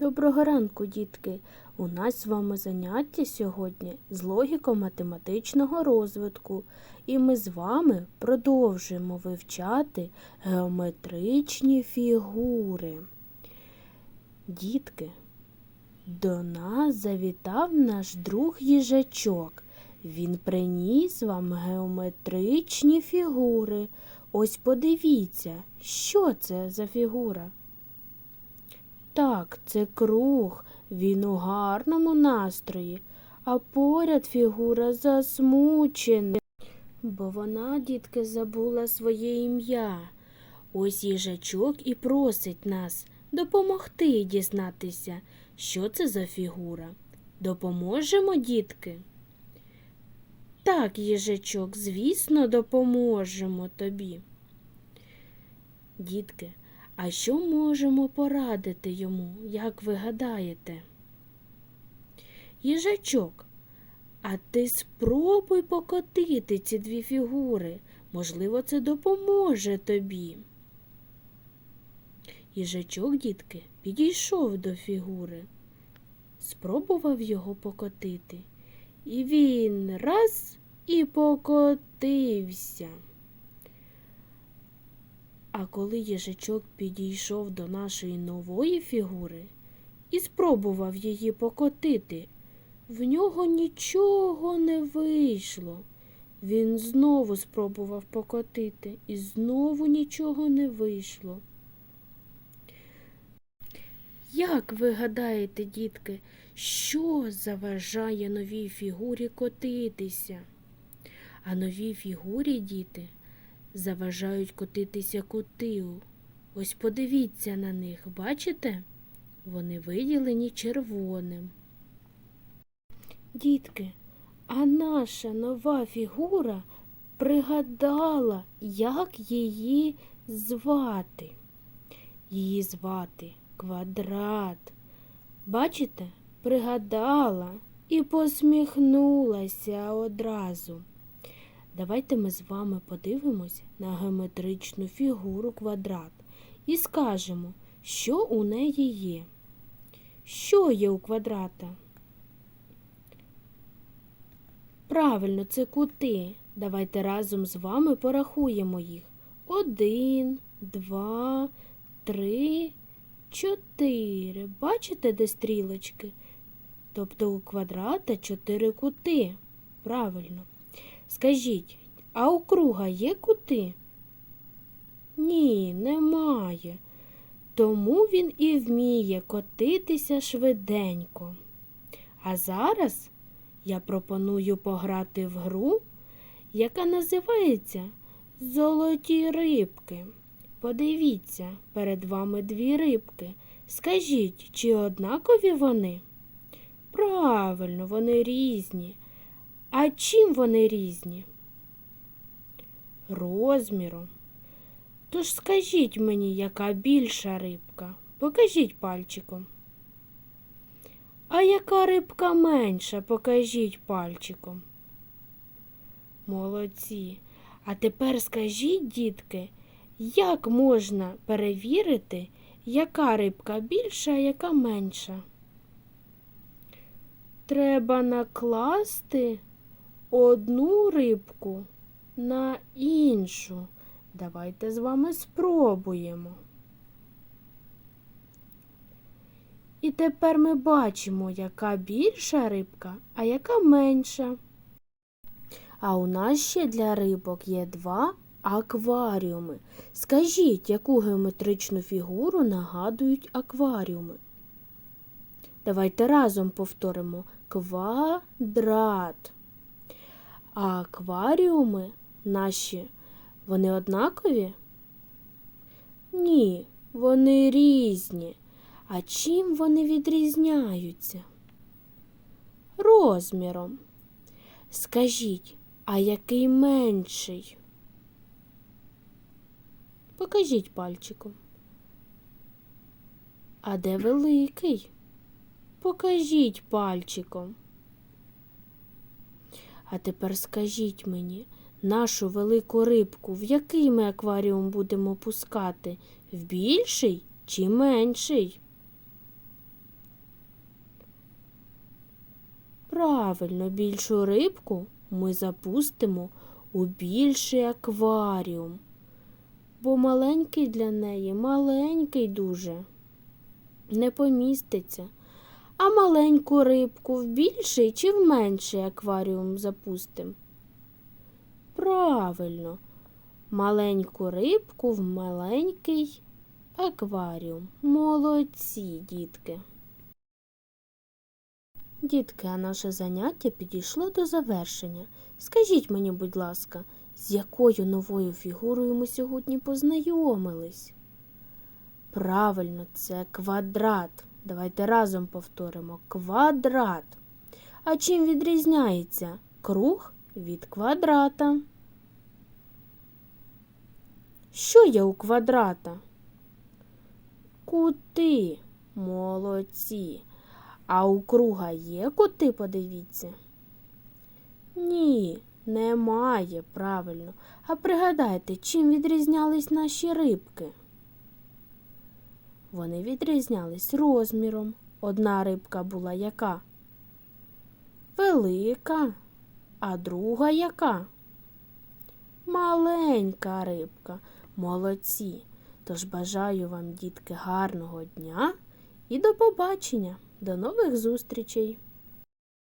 Доброго ранку, дітки! У нас з вами заняття сьогодні з логіко-математичного розвитку, і ми з вами продовжуємо вивчати геометричні фігури. Дітки, до нас завітав наш друг їжачок. Він приніс вам геометричні фігури. Ось подивіться, що це за фігура. Так, це круг, він у гарному настрої, а поряд фігура засмучена, бо вона, дітки, забула своє ім'я. Ось їжачок і просить нас допомогти дізнатися, що це за фігура. Допоможемо, дітки? Так, їжачок, звісно, допоможемо тобі. Дітки, а що можемо порадити йому, як ви гадаєте? Їжачок, а ти спробуй покотити ці дві фігури. Можливо, це допоможе тобі. Їжачок, дітки, підійшов до фігури, спробував його покотити. І він раз і покотився. А коли їжачок підійшов до нашої нової фігури і спробував її покотити, в нього нічого не вийшло. Він знову спробував покотити, і знову нічого не вийшло. Як ви гадаєте, дітки, що заважає новій фігурі котитися? А новій фігурі, діти, заважають котитися котилу. Ось подивіться на них, бачите? Вони виділені червоним. Дітки, а наша нова фігура пригадала, як її звати. Її звати квадрат. Бачите, пригадала і посміхнулася одразу. Давайте ми з вами подивимось на геометричну фігуру квадрат і скажемо, що у неї є. Що є у квадрата? Правильно, це кути. Давайте разом з вами порахуємо їх. Один, два, три, чотири. Бачите, де стрілочки? Тобто у квадрата чотири кути. Правильно. Скажіть, а у круга є кути? Ні, немає. Тому він і вміє котитися швиденько. А зараз я пропоную пограти в гру, яка називається Золоті рибки. Подивіться, перед вами дві рибки. Скажіть, чи однакові вони? Правильно, вони різні. А чим вони різні? Розміром. Тож скажіть мені, яка більша рибка? Покажіть пальчиком. А яка рибка менша? Покажіть пальчиком. Молодці. А тепер скажіть, дітки, як можна перевірити, яка рибка більша, а яка менша? Треба накласти одну рибку на іншу. Давайте з вами спробуємо. І тепер ми бачимо, яка більша рибка, а яка менша. А у нас ще для рибок є два акваріуми. Скажіть, яку геометричну фігуру нагадують акваріуми? Давайте разом повторимо квадрат. А акваріуми наші, вони однакові? Ні, вони різні. А чим вони відрізняються? Розміром. Скажіть, а який менший? Покажіть пальчиком. А де великий? Покажіть пальчиком. А тепер скажіть мені, нашу велику рибку в який ми акваріум будемо пускати? В більший чи менший? Правильно, більшу рибку ми запустимо у більший акваріум, бо маленький для неї маленький дуже, не поміститься. А маленьку рибку в більший чи в менший акваріум запустимо? Правильно, маленьку рибку в маленький акваріум. Молодці, дітки. Дітки, а наше заняття підійшло до завершення. Скажіть мені, будь ласка, з якою новою фігурою ми сьогодні познайомились? Правильно, це квадрат. Давайте разом повторимо квадрат. А чим відрізняється круг від квадрата? Що є у квадрата? Кути. Молодці. А у круга є кути, подивіться? Ні, немає, правильно. А пригадайте, чим відрізнялись наші рибки? Вони відрізнялись розміром. Одна рибка була яка? Велика, а друга яка? Маленька рибка. Молодці. Тож бажаю вам, дітки, гарного дня і до побачення. До нових зустрічей!